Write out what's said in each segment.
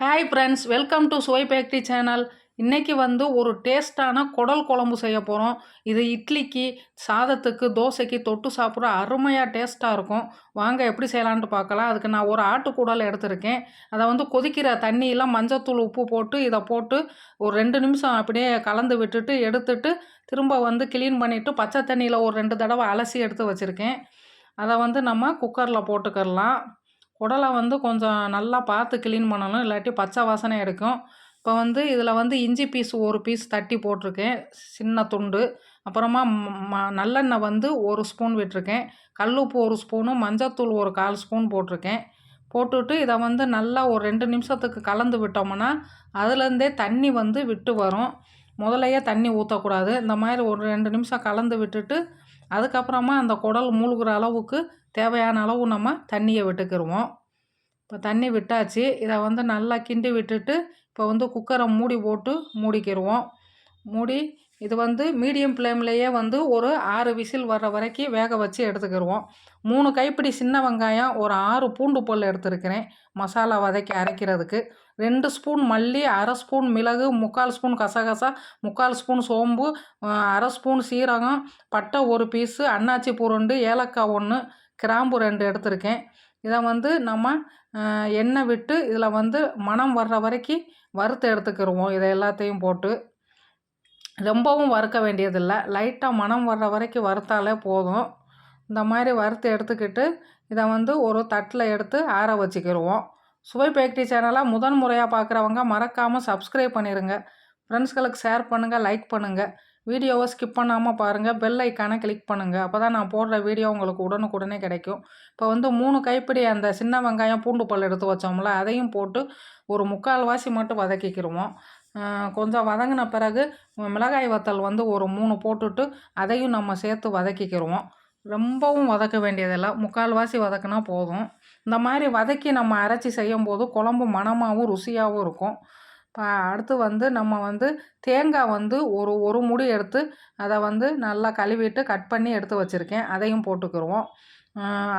Hi friends welcome to Suvai bakery channel இன்றைக்கி வந்து ஒரு டேஸ்ட்டான குடல் குழம்பு செய்ய போகிறோம் இது இட்லிக்கு சாதத்துக்கு தோசைக்கு தொட்டு சாப்பிட்ற அருமையாக டேஸ்ட்டாக இருக்கும். வாங்க எப்படி செய்யலான்ட்டு பார்க்கலாம். அதுக்கு நான் ஒரு ஆட்டு எடுத்திருக்கேன். அதை வந்து கொதிக்கிற தண்ணியெல்லாம் மஞ்சத்தூள் உப்பு போட்டு இதை போட்டு ஒரு ரெண்டு நிமிஷம் அப்படியே கலந்து விட்டுட்டு எடுத்துட்டு திரும்ப வந்து க்ளீன் பண்ணிவிட்டு பச்சை தண்ணியில் ஒரு ரெண்டு தடவை அலசி எடுத்து வச்சுருக்கேன். அதை வந்து நம்ம குக்கரில் போட்டுக்கிடலாம் குடலை வந்து கொஞ்சம் நல்லா பார்த்து க்ளீன் பண்ணணும் இல்லாட்டி பச்சை வாசனை எடுக்கும். இப்போ வந்து இதில் வந்து இஞ்சி பீஸ் ஒரு பீஸ் தட்டி போட்டிருக்கேன் சின்ன துண்டு. அப்புறமா ம நல்லெண்ணெய் வந்து ஒரு ஸ்பூன் விட்டுருக்கேன். கல் உப்பு ஒரு ஸ்பூனு மஞ்சத்தூள் ஒரு கால் ஸ்பூன் போட்டிருக்கேன். போட்டுட்டு இதை வந்து நல்லா ஒரு ரெண்டு நிமிஷத்துக்கு கலந்து விட்டோம்னா அதுலேருந்தே தண்ணி வந்து விட்டு வரும். முதலையே தண்ணி ஊற்றக்கூடாது இந்த மாதிரி ஒரு ரெண்டு நிமிஷம் கலந்து விட்டுட்டு அதுக்கப்புறமா அந்த குடல் மூழ்கிற அளவுக்கு தேவையான அளவு நம்ம தண்ணியை விட்டுக்கிடுவோம் இப்போ தண்ணி விட்டாச்சு இதை வந்து நல்லா கிண்டி விட்டுட்டு இப்போ வந்து குக்கரை மூடி போட்டு மூடிக்கிடுவோம் மூடி இது வந்து மீடியம் ஃப்ளேம்லேயே வந்து ஒரு ஆறு விசில் வர்ற வரைக்கும் வேக வச்சு எடுத்துக்கிடுவோம் மூணு கைப்பிடி சின்ன வெங்காயம் ஒரு ஆறு பூண்டு பொல் எடுத்துருக்கிறேன் மசாலா வதக்கி அரைக்கிறதுக்கு. ரெண்டு ஸ்பூன் மல்லி அரை ஸ்பூன் மிளகு முக்கால் ஸ்பூன் கசகசா முக்கால் ஸ்பூன் சோம்பு அரை ஸ்பூன் சீரகம் பட்டை ஒரு பீஸு அன்னாச்சி பூ ரெண்டு ஏலக்காய் ஒன்று கிராம்பு ரெண்டு எடுத்திருக்கேன். இதை வந்து நம்ம எண்ணெய் விட்டு இதில் வந்து மணம் வர்ற வரைக்கும் வறுத்து எடுத்துக்கிடுவோம் இதை எல்லாத்தையும் போட்டு. ரொம்பவும் வறுக்க வேண்டியதில்லை. லைட்டாக மனம் வர்ற வரைக்கும் வறுத்தாலே போதும். இந்த மாதிரி வறுத்து எடுத்துக்கிட்டு இதை வந்து ஒரு தட்டில் எடுத்து ஆற வச்சுக்கிடுவோம் சுவை பேக்கரி சேனலாக முதன் முறையாக பார்க்குறவங்க மறக்காமல் சப்ஸ்கிரைப் பண்ணிடுங்க ஃப்ரெண்ட்ஸ்களுக்கு ஷேர் பண்ணுங்கள் லைக் பண்ணுங்கள் வீடியோவை ஸ்கிப் பண்ணாமல் பாருங்கள் பெல் ஐக்கானை கிளிக் பண்ணுங்கள் அப்போ தான் நான் போடுற வீடியோ உங்களுக்கு உடனுக்குடனே கிடைக்கும். இப்போ வந்து மூணு கைப்பிடி அந்த சின்ன வெங்காயம் பூண்டு பல் எடுத்து வச்சோம்ல அதையும் போட்டு ஒரு முக்கால் வாசி மட்டும் வதக்கிக்கிடுவோம் கொஞ்சம் வதங்கின பிறகு மிளகாய் வத்தல் வந்து ஒரு மூணு போட்டுட்டு அதையும் நம்ம சேர்த்து வதக்கிக்கிடுவோம் ரொம்பவும் வதக்க வேண்டியதில்லை. முக்கால்வாசி வதக்கினா போதும். இந்த மாதிரி வதக்கி நம்ம அரைச்சி செய்யும் போது குழம்பு மணமாகவும் ருசியாகவும் இருக்கும். அடுத்து வந்து நம்ம வந்து தேங்காய் வந்து ஒரு ஒரு முடி எடுத்து அதை வந்து நல்லா கழுவிட்டு கட் பண்ணி எடுத்து வச்சுருக்கேன். அதையும் போட்டுக்கிடுவோம்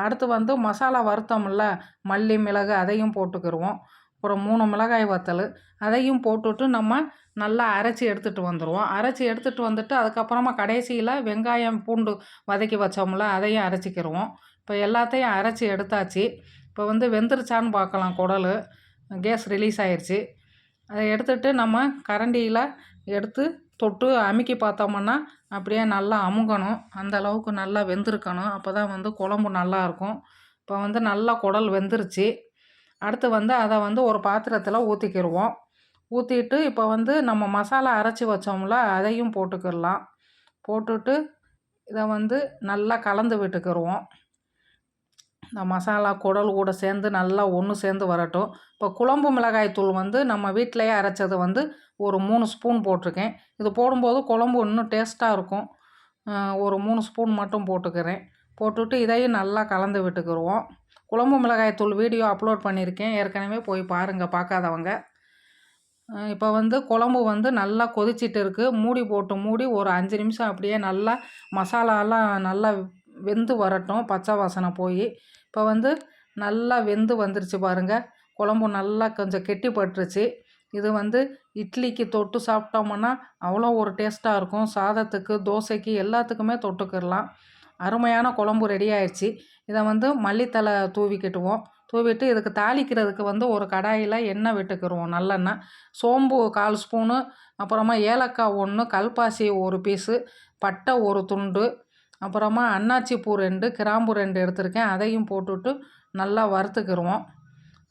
அடுத்து வந்து மசாலா வருத்தமில்ல மல்லி மிளகு அதையும் போட்டுக்கிடுவோம் அப்புறம் மூணு மிளகாய் வத்தல் அதையும் போட்டுட்டு நம்ம நல்லா அரைச்சி எடுத்துகிட்டு வந்துடுவோம் அரைச்சி எடுத்துகிட்டு வந்துட்டு அதுக்கப்புறமா கடைசியில் வெங்காயம் பூண்டு வதக்கி வச்சோம்ல அதையும் அரைச்சிக்கிடுவோம் இப்போ எல்லாத்தையும் அரைச்சி எடுத்தாச்சு. இப்போ வந்து வெந்துருச்சான்னு பார்க்கலாம் குடல். கேஸ் ரிலீஸ் ஆயிடுச்சு அதை எடுத்துகிட்டு நம்ம கரண்டியில் எடுத்து தொட்டு அமுக்கி பார்த்தோம்னா அப்படியே நல்லா அமுங்கணும். அந்த அளவுக்கு நல்லா வெந்திருக்கணும். அப்போ தான் வந்து குழம்பு நல்லாயிருக்கும் இப்போ வந்து நல்லா குடல் வெந்துருச்சு. அடுத்து வந்து அதை வந்து ஒரு பாத்திரத்தில் ஊற்றிக்கிடுவோம் ஊற்றிட்டு இப்போ வந்து நம்ம மசாலா அரைச்சி வச்சோம்ல அதையும் போட்டுக்கிடலாம். போட்டுட்டு இதை வந்து நல்லா கலந்து விட்டுக்கிடுவோம் இந்த மசாலா குடல் கூட சேர்ந்து நல்லா ஒன்று சேர்ந்து வரட்டும். இப்போ குழம்பு மிளகாய் தூள் வந்து நம்ம வீட்டிலையே அரைச்சது வந்து ஒரு மூணு ஸ்பூன் போட்டிருக்கேன். இது போடும்போது குழம்பு இன்னும் டேஸ்ட்டாக இருக்கும். ஒரு மூணு ஸ்பூன் மட்டும் போட்டுக்கிறேன். போட்டுவிட்டு இதையும் நல்லா கலந்து விட்டுக்கிடுவோம் குழம்பு மிளகாய் தூள் வீடியோ அப்லோட் பண்ணியிருக்கேன். ஏற்கனவே போய் பாருங்கள் பார்க்காதவங்க. இப்போ வந்து குழம்பு வந்து நல்லா கொதிச்சிட்டு இருக்குது மூடி போட்டு மூடி ஒரு அஞ்சு நிமிஷம் அப்படியே நல்லா மசாலாலாம் நல்லா வெந்து வரட்டும். பச்சை வாசனை போய். இப்போ வந்து நல்லா வெந்து வந்துருச்சு பாருங்கள் குழம்பு நல்லா கொஞ்சம் கெட்டி பட்டுருச்சு இது வந்து இட்லிக்கு தொட்டு சாப்பிட்டோம்னா அவ்வளோ ஒரு டேஸ்ட்டாக இருக்கும். சாதத்துக்கு தோசைக்கு எல்லாத்துக்குமே தொட்டுக்கிடலாம். அருமையான குழம்பு ரெடி ஆயிடுச்சு இதை வந்து மல்லித்தலை தூவிக்கிட்டுவோம் தூவிட்டு இதுக்கு தாளிக்கிறதுக்கு வந்து ஒரு கடாயில் எண்ணெய் விட்டுக்கிடுவோம் நல்லெண்ணெய். சோம்பு கால் ஸ்பூனு அப்புறமா ஏலக்காய் ஒன்று கல்பாசி ஒரு பீஸு பட்டை ஒரு துண்டு அப்புறமா அன்னாச்சி பூ ரெண்டு கிராம்பு ரெண்டு எடுத்திருக்கேன். அதையும் போட்டுவிட்டு நல்லா வறுத்துக்கிடுவோம்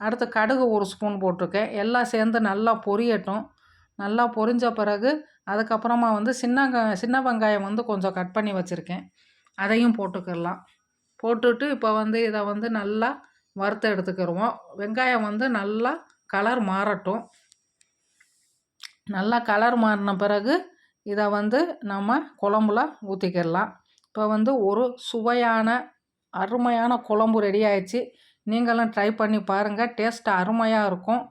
அடுத்து கடுகு ஒரு ஸ்பூன் போட்டிருக்கேன். எல்லாம் சேர்ந்து நல்லா பொரியட்டும். நல்லா பொரிஞ்ச பிறகு அதுக்கப்புறமா வந்து சின்ன சின்ன வெங்காயம் வந்து கொஞ்சம் கட் பண்ணி வச்சுருக்கேன். அதையும் போட்டுக்கிடலாம். போட்டுட்டு இப்போ வந்து இதை வந்து நல்லா வறுத்து எடுத்துக்கிடுவோம் வெங்காயம் வந்து நல்லா கலர் மாறட்டும். நல்லா கலர் மாறின பிறகு இதை வந்து நம்ம குழம்புல ஊற்றிக்கிடலாம் இப்போ வந்து ஒரு சுவையான அருமையான குழம்பு ரெடி ஆயிடுச்சு. நீங்களும் ட்ரை பண்ணி பாருங்கள் டேஸ்ட் அருமையாக இருக்கும்.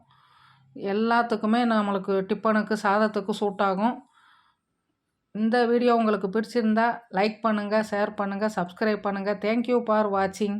எல்லாத்துக்குமே நம்மளுக்கு டிஃபனுக்கு சாதத்துக்கு சூட் ஆகும். இந்த வீடியோ உங்களுக்கு பிடிச்சிருந்தா லைக் பண்ணுங்கள் ஷேர் பண்ணுங்கள் சப்ஸ்கிரைப் பண்ணுங்கள் தேங்க்யூ ஃபார் வாட்சிங்